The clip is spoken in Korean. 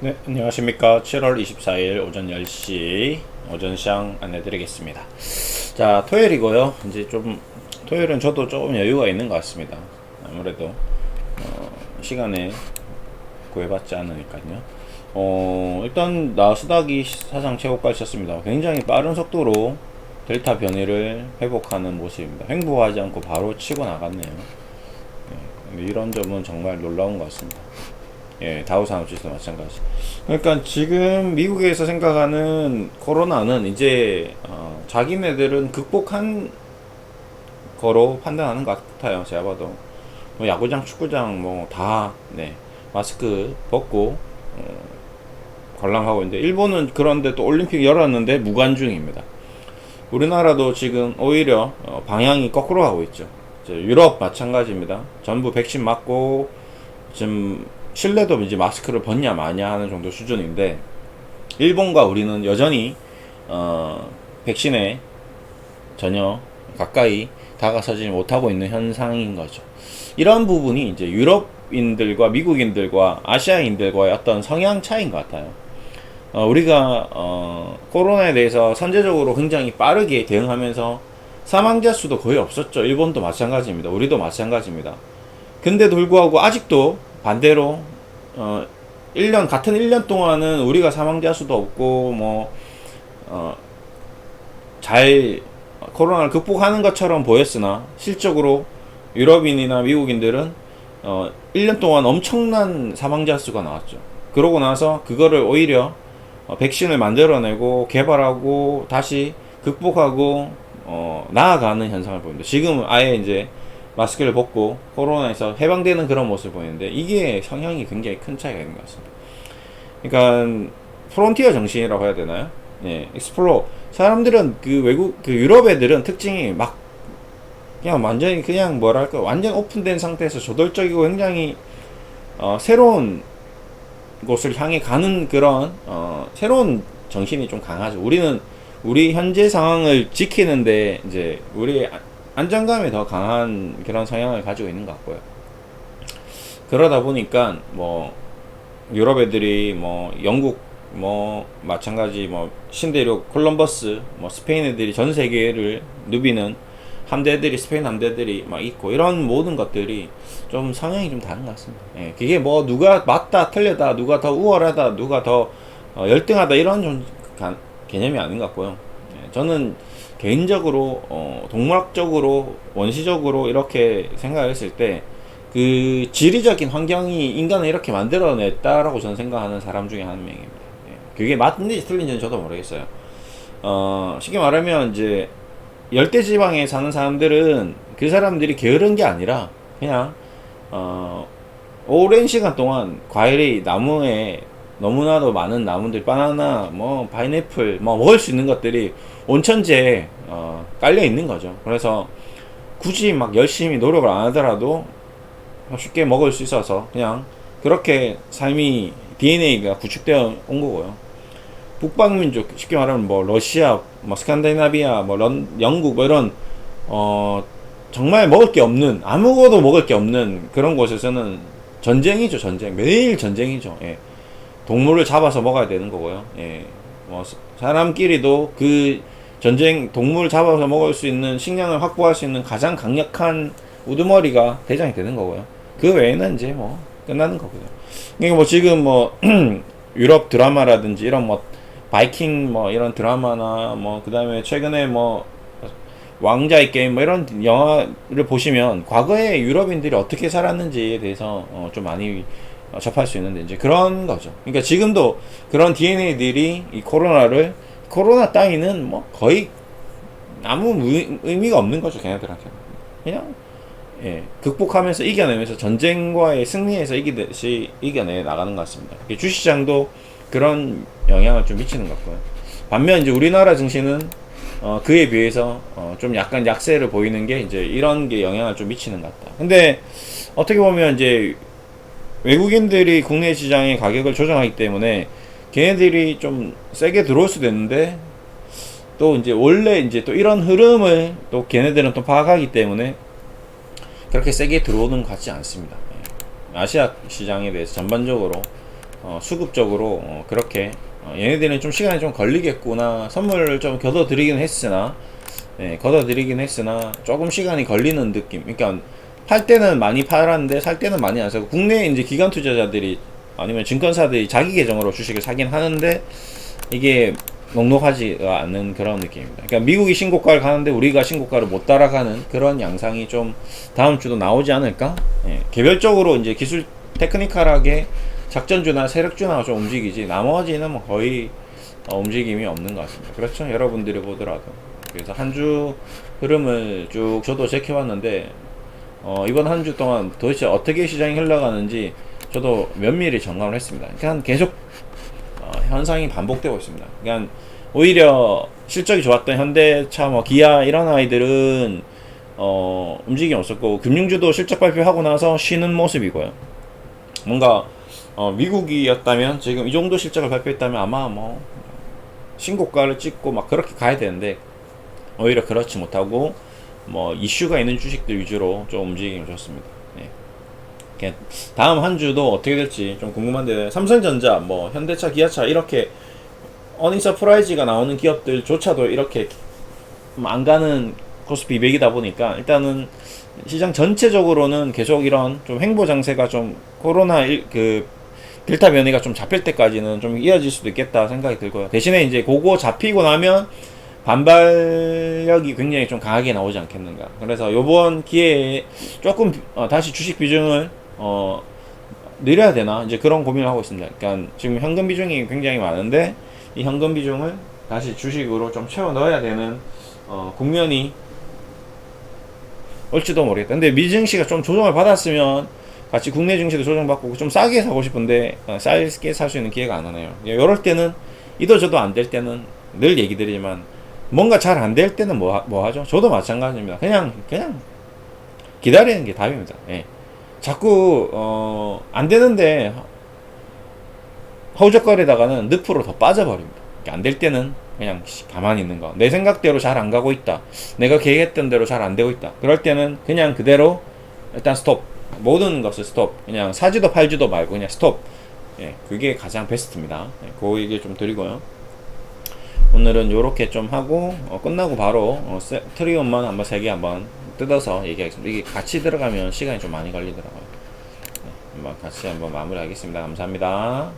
네, 안녕하십니까. 7월 24일 오전 10시 오전 시장 안내드리겠습니다. 자, 토요일이고요. 이제 좀 토요일은 저도 조금 여유가 있는 것 같습니다. 아무래도 어, 시간에 구애받지 않으니까요. 어, 일단 나스닥이 사상 최고까지 쳤습니다. 굉장히 빠른 속도로 델타 변이를 회복하는 모습입니다. 횡보하지 않고 바로 치고 나갔네요. 네, 이런 점은 정말 놀라운 것 같습니다. 예, 다우 산업지수 마찬가지. 그러니까 지금 미국에서 생각하는 코로나는 이제 어, 자기네들은 극복한 거로 판단하는 것 같아요. 제가 봐도 뭐 야구장, 축구장 뭐 다 네, 마스크 벗고 어, 관람하고 있는데 일본은 그런데 또 올림픽 열었는데 무관중입니다. 우리나라도 지금 오히려 어, 방향이 거꾸로 가고 있죠. 유럽 마찬가지입니다. 전부 백신 맞고 지금 실내도 이제 마스크를 벗냐 마냐 하는 정도 수준인데 일본과 우리는 여전히 어, 백신에 전혀 가까이 다가서지 못하고 있는 현상인 거죠. 이런 부분이 이제 유럽인들과 미국인들과 아시아인들과의 어떤 성향 차이인 것 같아요. 어, 우리가 어, 코로나에 대해서 선제적으로 굉장히 빠르게 대응하면서 사망자 수도 거의 없었죠. 일본도 마찬가지입니다. 우리도 마찬가지입니다. 근데 불구하고 아직도 반대로 어 1년 같은 1년 동안은 우리가 사망자 수도 없고 뭐 어 잘 코로나를 극복하는 것처럼 보였으나 실적으로 유럽인이나 미국인들은 어 1년 동안 엄청난 사망자 수가 나왔죠. 그러고 나서 그거를 오히려 어, 백신을 만들어내고 개발하고 다시 극복하고 어 나아가는 현상을 보입니다. 지금 아예 이제 마스크를 벗고 코로나에서 해방되는 그런 모습을 보이는데 이게 성향이 굉장히 큰 차이가 있는 것 같습니다. 그러니까 프론티어 정신이라고 해야 되나요? 예, 익스플로 사람들은 그 외국 그 유럽 애들은 특징이 막 그냥 완전히 그냥 뭐랄까 완전 오픈된 상태에서 저돌적이고 굉장히 어, 새로운 곳을 향해 가는 그런 어, 새로운 정신이 좀 강하죠. 우리는 우리 현재 상황을 지키는데 이제 우리 안정감이 더 강한 그런 성향을 가지고 있는 것 같고요. 그러다 보니까 뭐 유럽 애들이 뭐 영국 뭐 마찬가지 뭐 신대륙 콜럼버스 뭐 스페인 애들이 전 세계를 누비는 함대들이 스페인 함대들이 막 있고 이런 모든 것들이 좀 성향이 좀 다른 것 같습니다. 예, 그게 뭐 누가 맞다 틀렸다 누가 더 우월하다 누가 더 어, 열등하다 이런 좀 가, 개념이 아닌 것 같고요. 예, 저는 개인적으로 어, 동물학적으로 원시적으로 이렇게 생각했을 때 그 지리적인 환경이 인간을 이렇게 만들어냈다라고 저는 생각하는 사람 중에 한 명입니다. 예. 그게 맞는지 틀린지는 저도 모르겠어요. 어, 쉽게 말하면 이제 열대 지방에 사는 사람들은 그 사람들이 게으른 게 아니라 그냥 어, 오랜 시간 동안 과일이 나무에 너무나도 많은 나무들 바나나 뭐 파인애플 뭐 먹을 수 있는 것들이 온천지에 어, 깔려 있는 거죠. 그래서 굳이 막 열심히 노력을 안 하더라도 쉽게 먹을 수 있어서 그냥 그렇게 삶이 DNA가 구축되어 온 거고요. 북방민족 쉽게 말하면 뭐 러시아, 뭐 스칸디나비아, 뭐 런, 영국 뭐 이런 어 정말 먹을 게 없는 아무것도 먹을 게 없는 그런 곳에서는 전쟁이죠 전쟁 매일 전쟁이죠. 예. 동물을 잡아서 먹어야 되는 거고요. 예. 뭐 사람끼리도 그 전쟁 동물 잡아서 먹을 수 있는 식량을 확보할 수 있는 가장 강력한 우두머리가 대장이 되는 거고요. 그 외에는 이제 뭐 끝나는 거고요. 그러니까 뭐 지금 뭐 유럽 드라마라든지 이런 뭐 바이킹 뭐 이런 드라마나 뭐 그다음에 최근에 뭐 왕자의 게임 뭐 이런 영화를 보시면 과거에 유럽인들이 어떻게 살았는지에 대해서 어 좀 많이 접할 수 있는데 이제 그런 거죠. 그러니까 지금도 그런 DNA들이 이 코로나를 코로나 따위는 뭐 거의 아무 의미가 없는 거죠 걔네들한테 그냥 예, 극복하면서 이겨내면서 전쟁과의 승리에서 이기듯이 이겨내 나가는 것 같습니다. 주시장도 그런 영향을 좀 미치는 것 같고요. 반면 이제 우리나라 증시는 어, 그에 비해서 어, 좀 약간 약세를 보이는 게 이제 이런 게 영향을 좀 미치는 것 같다. 근데 어떻게 보면 이제 외국인들이 국내 시장의 가격을 조정하기 때문에 걔네들이 좀 세게 들어올 수도 있는데 또 이제 원래 이제 또 이런 흐름을 또 걔네들은 또 파악하기 때문에 그렇게 세게 들어오는 것 같지 않습니다. 예. 아시아 시장에 대해서 전반적으로 어, 수급적으로 어, 그렇게 어, 얘네들은 좀 시간이 좀 걸리겠구나 선물을 좀 걷어드리긴 했으나 예, 걷어드리긴 했으나 조금 시간이 걸리는 느낌 그러니까 팔 때는 많이 팔았는데 살 때는 많이 안 사고 국내 이제 기관 투자자들이 아니면 증권사들이 자기 계정으로 주식을 사긴 하는데 이게 녹록하지가 않는 그런 느낌입니다. 그러니까 미국이 신고가를 가는데 우리가 신고가를 못 따라가는 그런 양상이 좀 다음 주도 나오지 않을까? 예, 개별적으로 이제 기술 테크니컬하게 작전주나 세력주나 좀 움직이지 나머지는 뭐 거의 어, 움직임이 없는 것 같습니다. 그렇죠? 여러분들이 보더라도 그래서 한 주 흐름을 쭉 저도 지켜봤는데 어, 이번 한 주 동안 도대체 어떻게 시장이 흘러가는지 저도 면밀히 점검을 했습니다. 그냥 계속 어, 현상이 반복되고 있습니다. 그러니까 오히려 실적이 좋았던 현대차, 뭐 기아 이런 아이들은 어, 움직임이 없었고 금융주도 실적 발표하고 나서 쉬는 모습이고요. 뭔가 어, 미국이었다면 지금 이 정도 실적을 발표했다면 아마 뭐 신고가를 찍고 막 그렇게 가야 되는데 오히려 그렇지 못하고 뭐 이슈가 있는 주식들 위주로 좀 움직임이 좋습니다. 네. 다음 한 주도 어떻게 될지 좀 궁금한데 삼성전자, 뭐 현대차, 기아차 이렇게 어닝 서프라이즈가 나오는 기업들조차도 이렇게 안 가는 코스피 200이다 보니까 일단은 시장 전체적으로는 계속 이런 좀 행보 장세가 좀 코로나 일, 그 델타 변이가 좀 잡힐 때까지는 좀 이어질 수도 있겠다 생각이 들고요. 대신에 이제 그거 잡히고 나면 반발력이 굉장히 좀 강하게 나오지 않겠는가. 그래서 요번 기회에 조금 어, 다시 주식 비중을 어, 늘려야 되나 이제 그런 고민을 하고 있습니다. 그러니까 지금 현금 비중이 굉장히 많은데 이 현금 비중을 다시 주식으로 좀 채워 넣어야 되는 어, 국면이 올지도 모르겠다. 근데 미증시가 좀 조정을 받았으면 같이 국내 증시도 조정받고 좀 싸게 사고 싶은데 어, 싸게 살 수 있는 기회가 안 오네요. 이럴 때는 이도 저도 안 될 때는 늘 얘기 드리지만 뭔가 잘 안 될 때는 뭐, 하- 뭐 하죠? 저도 마찬가지입니다. 그냥 그냥 기다리는 게 답입니다. 예. 자꾸 어, 안 되는데 허우적거리다가는 늪으로 더 빠져버립니다. 안 될 때는 그냥 가만히 있는 거. 내 생각대로 잘 안 가고 있다. 내가 계획했던 대로 잘 안 되고 있다. 그럴 때는 그냥 그대로 일단 스톱. 모든 것을 스톱. 그냥 사지도 팔지도 말고 그냥 스톱. 예, 그게 가장 베스트입니다. 예, 그 얘기 좀 드리고요. 오늘은 요렇게 좀 하고 어, 끝나고 바로 어, 세- 트리온만 한번 세 개 한번 뜯어서 얘기하겠습니다. 이게 같이 들어가면 시간이 좀 많이 걸리더라고요. 네, 한번 같이 한번 마무리하겠습니다. 감사합니다.